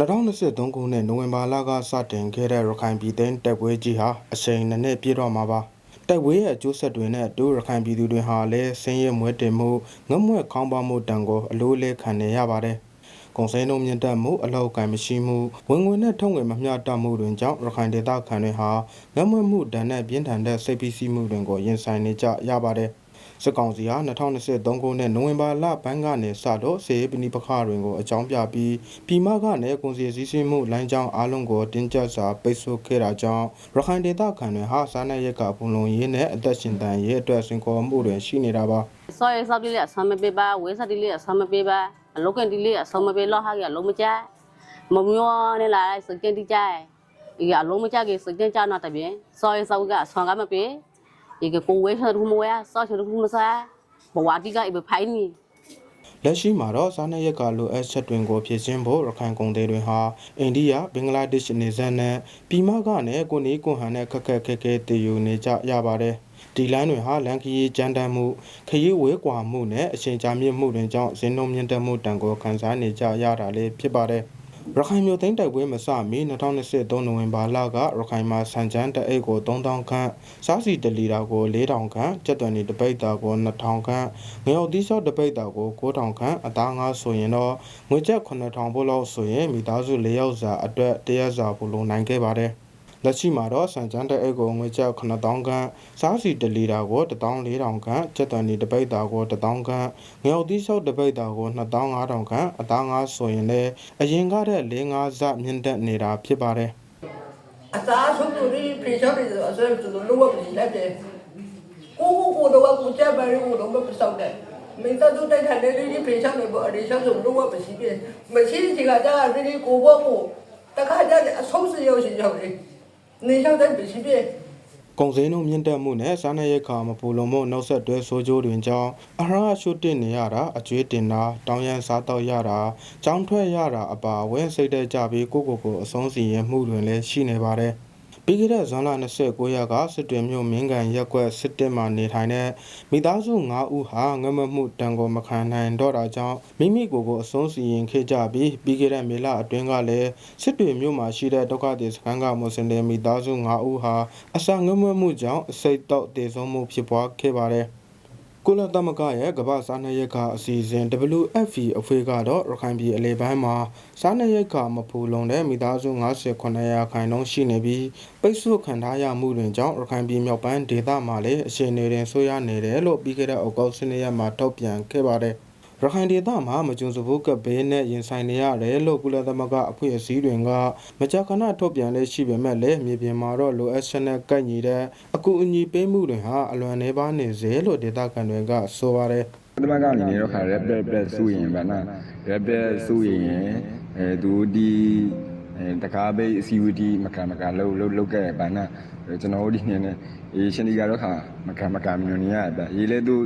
2023ခုနှစ်နိုဝင်ဘာလကစတင်ခဲ့တဲ့ရခိုင်ပြည်သိမ်းတိုက်ပွဲကြီးဟာအချိန်နှစ်နှစ်ပြည့်တော့မှာပါတိုက်ပွဲရဲ့အကျိုးဆက်တွေနဲ့အတူရခိုင်ပြည်သူတွေဟာလည်းဆင်းရဲမွဲတေမှုငတ်မွဲ့ခေါင်းပါမှုတန်ကိုအလိုးလေးခံနေရပါတယ်ကုန်စည်နှုန်းမြင့်တက်မှုအလောက်အကင်မရှိမှုဝင်ငွေနဲ့ထုံငွေမမျှတမှုတွေကြောင့်ရခိုင်ဒေသခံတွေဟာငတ်မွဲ့မှုဒဏ်နဲ့ပြင်းထန်တဲ့စိတ်ဖိစီးမှုတွေကိုရင်ဆိုင်နေကြရပါတယ် စစ်ကောင်စီဟာ2023ခုနှစ်နိုဝင်ဘာလပိုင်းကနေစတော့စေပနိပခတွေကိုအကြောင်းပြပြီးပြည်မကနေကုန်စည်စည်းစိမ်မှုလိုင်းကြောင်းအားလုံးကိုတင်းကျပ်စွာပိတ်ဆို့ခဲ့တာကြောင့်ရခိုင်ဒေသခံတွေဟာစားနပ်ရိက္ခပုံလုံရေးနဲ့အသက်ရှင်တန်ရေးအတွက်စင်ခေါ်မှုတွေရှိနေတာပါစောရစောက်တိလေးအဆမ်းမပေးပါဝေးစားတိလေးအဆမ်းမပေးပါအလုတ်ကန်တိလေးအဆမ်းမပေးလောက်ဟာကလုံးမကြမမျောနဲ့လာစကန်တိကြဒီအလုံးမကြကစကန်ကြတော့တပြင်းစောရစောက်ကဆန်ကမပေး ဒီကကိုဝေးစားရူမဝဲစောချရူမစားဘဝတိကအဘဖိုင်းနီလက်ရှိမှာတော့စားနပ်ရိက္ခလိုအပ်ချက်တွေကိုဖြည့်ဆင်းဖို့ရခိုင်ကုန်သည်တွေဟာအိန္ဒိယဘင်္ဂလားဒေ့ရှ်နေဆက်နဲ့ပြည်မကနဲ့ကိုနီးကွန်ဟန်နဲ့ခက်ခက်ခဲခဲတည်ယူနေကြရပါတယ်ဒီလမ်းတွေဟာလန်ခရီးကြမ်းတမ်းမှုခရီးဝဲကွာမှုနဲ့အချိန်ကြာမြင့်မှုတွေကြောင့်ဈေးနှုန်းမြင့်တက်မှုတန်ကိုခံစားနေကြရတာလည်းဖြစ်ပါတယ် ရခိုင်မြို့သိမ်းတိုက်ပွဲမစမီ2023နိုဝင်ဘာလကရခိုင်မှာစံချမ်းတအိတ်ကို3000ခန့်စားစီတလီတာကို4000ခန့်ကျက်သွန်ဒီတပိတ်တာကို2000ခန့်ငရုတ်သီးလျှော့တပိတ်တာကို9000ခန့်အသားငါးဆိုရင်တော့ငွေကျပ်9000ဘို့လောက်ဆိုရင်မိသားစု၄ယောက်စာအတွက်တရက်စာပို့လို့နိုင်ခဲ့ပါတယ် လက်ရှိမှာတော့စံချမ်းတဲ့အိတ်ကိုငွေကျပ်9000ခန့်စားစီတလီတာကို14000ခန့်ကျက်သွန်ဒီတပိတ်တာကို1000ခန့်ငရုတ်သီးလျှော့တပိတ်တာကို2500ခန့်အသားငါးဆိုရင်လည်းအရင်ကတဲ့၄၅စမြင့်တက်နေတာဖြစ်ပါတယ်အသားဆုံးသူတွေဖေချောက်တယ်ဆိုအဆွဲသူတို့လုံးဝမလက်တယ်ကိုကိုကိုတော့ကိုကြက်ပါရီကိုတော့မပစောက်တယ်မင်းတို့တိုက်ခိုက်တဲ့ဒီဖေချောက်တယ်ပေါ့အရေးချောက်ဆိုလုံးဝမရှိပြမရှိချင်ကကြာဒီကိုဘောကိုတခါကြအဆုံးစရောက်ရှင်ရောက်တယ် နေရောက်တဲ့မရှိပြကုန်စည်နှုန်းမြင့်တက်မှုနဲ့စားနပ်ရိက္ခာမပူလုံမှုနောက်ဆက်တွဲဆိုးကျိုးတွေကြောင့်အဟာရရှုတင်နေရတာအကျွေးတင်တာတောင်းရန်စားတော့ရတာကြောင်းထွက်ရတာအပါအဝင်စိတ်တဲ့ကြပြီးကိုကိုကိုအဆုံးစီရင်မှုတွင်လည်းရှိနေပါတယ် ပြီးခဲ့တဲ့ဇွန်လ29ရက်ကစစ်တွေမြို့မင်းကန်ရက်ကွက်စစ်တက်မှနေထိုင်တဲ့မိသားစု9ဦးဟာငမမှုတန်ကိုမခံနိုင်တော့တာကြောင့်မိမိကိုယ်ကိုအဆုံးစီရင်ခဲ့ကြပြီးပြီးခဲ့တဲ့မေလအတွင်းကလည်းစစ်တွေမြို့မှာရှိတဲ့ဒုက္ခသည်စခန်းကမွတ်စလင်မိသားစု9ဦးဟာအစာငမမှုကြောင့်အစိတ်တော့တည်ဆုံးမှုဖြစ်ပွားခဲ့ပါတယ် ကုလသမဂ္ဂရဲ့ကမ္ဘာစားနပ်ရိက္ခာအစီအစဉ် WFP အဖွဲ့ကတော့ရခိုင်ပြည်အလဲပိုင်းမှာစားနပ်ရိက္ခာမဖူလုံတဲ့မိသားစု98ရာခိုင်နှုန်းရှိနေပြီးပိတ်ဆို့ခံထားရမှုတွေကြောင့်ရခိုင်ပြည်မြောက်ပိုင်းဒေသမှာလည်းအခြေအနေတွေဆိုးရွားနေတယ်လို့ပြီးခဲ့တဲ့အောက်တိုဘာလရက်မှာထုတ်ပြန်ခဲ့ပါတယ် ရခိုင်ဒေသမှာမကြုံစဘူးကဘေးနဲ့ရင်ဆိုင်နေရတယ်လို့ကုလသမဂ္ဂအဖွဲ့အစည်းတွေကမကြာခဏထုတ်ပြန်လေးရှိပေမဲ့လည်းမြေပြင်မှာတော့လိုအပ်ချက်နဲ့ကိုက်ညီတဲ့အကူအညီပေးမှုတွေဟာအလွန်နှဲပါနေစေလို့ဒေသခံတွေကဆိုပါတယ်တမကအနေနဲ့တော့ခါ rapid rapid စုရင်ဗာနာ rapid စုရင်အဲသူဒီအဲတကားဘေးအစီဝတီမကမကလုံးလုံးလုံးခဲ့ဗာနာကျွန်တော်တို့ဒီနေနဲ့အေးရှင်ဒီကတော့ခါမကမကမျိုးနေရဗျရေးလေသူ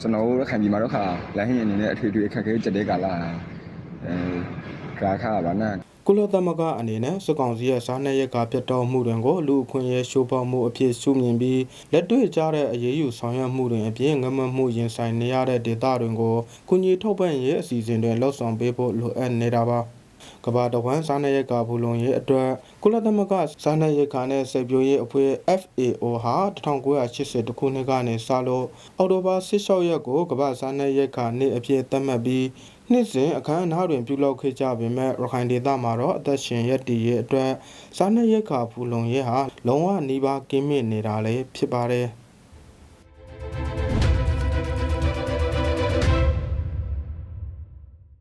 ကျွန်တော်တို့ခံပြီးမှာတော့ခါလိုင်းဟင်းအနေနဲ့အထွေထွေအခက်ခဲချက်တဲ့ကာလအဲခါခါဗာနာကုလသမဂ္ဂအနေနဲ့စကောင်စီရဲ့စားနပ်ရိက္ခာပြတ်တောက်မှုတွေကိုလူအခွင့်အရေးရှိုးဖောက်မှုအဖြစ်ရှုမြင်ပြီးလက်တွေ့ကျတဲ့အရေးယူဆောင်ရွက်မှုတွေအပြင်ငမမှုရင်ဆိုင်နေရတဲ့ဒေသတွေကိုကုညီထုတ်ပံ့ရေးအစီအစဉ်တွေလှုပ်ဆောင်ပေးဖို့လိုအပ်နေတာပါ ကမ္ဘာတဝန်းစားနပ်ရိက္ခာဘူလုံရေးအတွက်ကုလသမဂ္ဂစားနပ်ရိက္ခာနဲ့စိုက်ပျိုးရေးအဖွဲ့ FAO ဟာ1980ခုနှစ်ကနေစလို့အောက်တိုဘာ16ရက်ကိုကမ္ဘာစားနပ်ရိက္ခာနေ့အဖြစ်သတ်မှတ်ပြီးနှစ်စဉ်အခမ်းအနားတွင်ပြုလုပ်ခဲ့ကြပေမဲ့ရခိုင်ဒေသမှာတော့အသက်ရှင်ရက်တည်ရေးအတွက်စားနပ်ရိက္ခာဖူလုံရေးဟာလုံးဝနှီးပါးကင်းမဲ့နေတာလည်းဖြစ်ပါတယ်။